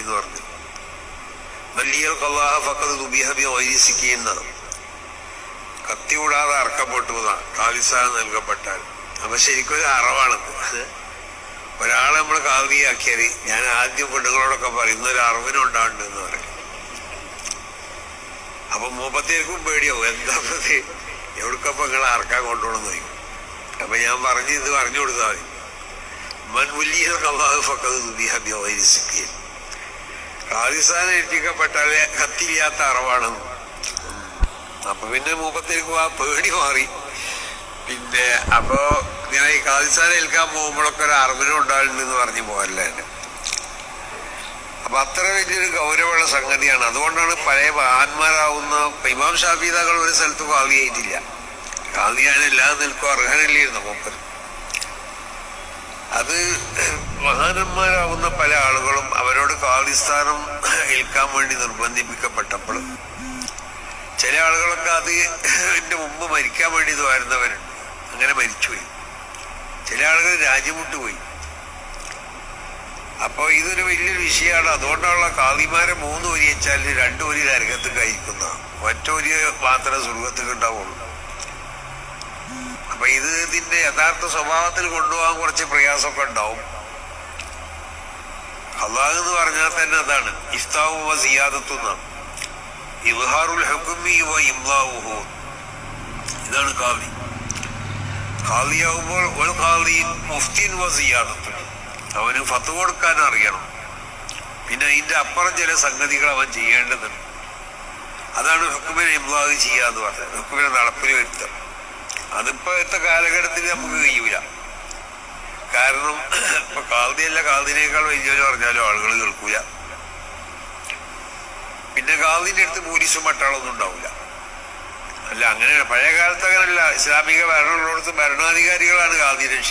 എന്ന് പറഞ്ഞു. മല്ലിയൽ കല്ലാഹ നൽകപ്പെട്ടാൽ. അപ്പൊ ശരിക്കും ഒരു അറവാണത് ഒരാളെ നമ്മൾ കാവ്യാക്കിയാൽ ഞാൻ ആദ്യം പെണ്ണുങ്ങളോടൊക്കെ പറയുന്ന ഒരു അറിവിനുണ്ടാണ്ട് എന്ന് പറയും. അപ്പൊ മൂപ്പത്തേർക്കും പേടിയാവും. എന്താ പ്രതി എവിടക്കപ്പൊ നിങ്ങൾ അറക്കാൻ കൊണ്ടുപോകണം എന്ന് ചോദിക്കും. അപ്പൊ ഞാൻ പറഞ്ഞു ഇത് പറഞ്ഞു കൊടുത്താൽ മതി. മൻമുല്ലിയ കള്ളാഹ് ഫക്കത് ദുബിഹബി വൈരിസിക്കുകയും ഖാലിസ്ഥാനം ഏൽപ്പിക്കപ്പെട്ടാലേ കത്തില്ലാത്ത അറിവാണ് അപ്പൊ പിന്നെ മൂപ്പത്തേക്ക് ആ പേടി മാറി. പിന്നെ അപ്പോ ഇങ്ങനെ ഈ ഖാലിസ്ഥാനം ഏൽക്കാൻ പോകുമ്പോഴൊക്കെ ഒരു അറിവിനും എന്ന് പറഞ്ഞു പോകല്ലേ അപ്പൊ അത്ര വലിയൊരു ഗൗരവമുള്ള സംഗതിയാണ്. അതുകൊണ്ടാണ് പഴയ മഹാന്മാരാവുന്ന ഇമാം ഷാഫീദകൾ ഒരു സ്ഥലത്ത് കാവിയായിട്ടില്ല കാവിയാണ് എല്ലാം നിൽക്കും അർഹനല്ലായിരുന്നു മൂപ്പർ അത് മഹാനന്മാരാവുന്ന പല ആളുകളും അവരോട് കാളിസ്ഥാനം ഏൽക്കാൻ വേണ്ടി നിർബന്ധിപ്പിക്കപ്പെട്ടപ്പോൾ ചില ആളുകളൊക്കെ അത് എന്റെ മുമ്പ് മരിക്കാൻ വേണ്ടി വരുന്നവരുണ്ട്. അങ്ങനെ മരിച്ചുപോയി. ചില ആളുകൾ രാജ്യം പോയി. അപ്പോൾ ഇതൊരു വലിയൊരു വിഷയമാണ്. അതുകൊണ്ടുള്ള കാളിമാരെ മൂന്ന് വരി വെച്ചാൽ രണ്ടു വരി നരകത്ത് കഴിക്കുന്ന മറ്റൊരു മാത്രമേ സ്വർഗത്തിൽ ഉണ്ടാവുള്ളൂ ഇത് ഇതിന്റെ യഥാർത്ഥ സ്വഭാവത്തിൽ കൊണ്ടുപോകാൻ കുറച്ച് പ്രയാസമൊക്കെ ഉണ്ടാവും അള്ളാഹ് എന്ന് പറഞ്ഞാൽ തന്നെ അതാണ് ഇഫ്താവു വ സിയാദത്തുന്നാണ് ഇൽഹാറുൽ ഹുക്കുമി ഇതാണ് കാവി കാവിയാവുമ്പോൾ ഒരു കാവി മുഫ്തിൻ വ സിയാദത്തുൻ അവന് ഫത്ത് കൊടുക്കാൻ അറിയണം. പിന്നെ അതിന്റെ അപ്പുറം ചില സംഗതികൾ അവൻ ചെയ്യേണ്ടതുണ്ട്. അതാണ് ഹുക്കുമിനെ ഇംലാവ് ചെയ്യാന്ന് പറഞ്ഞത്. ഹുക്കുമിനെ നടപ്പിൽ വരുത്തം അതിപ്പോഴത്തെ കാലഘട്ടത്തിൽ നമുക്ക് കഴിയൂല. കാരണം ഇപ്പൊ കാതിയല്ല കാൽതിനേക്കാൾ വലിയൊരു പറഞ്ഞാലും ആളുകൾ കേൾക്കൂല. പിന്നെ കാതിന്റെ അടുത്ത് പോലീസും പട്ടാളൊന്നും ഉണ്ടാവില്ല അല്ല അങ്ങനെയാണ് പഴയ കാലത്ത് അങ്ങനല്ല ഇസ്ലാമിക ഭരണമുള്ളിടത്ത് ഭരണാധികാരികളാണ് കാൽതി രക്ഷ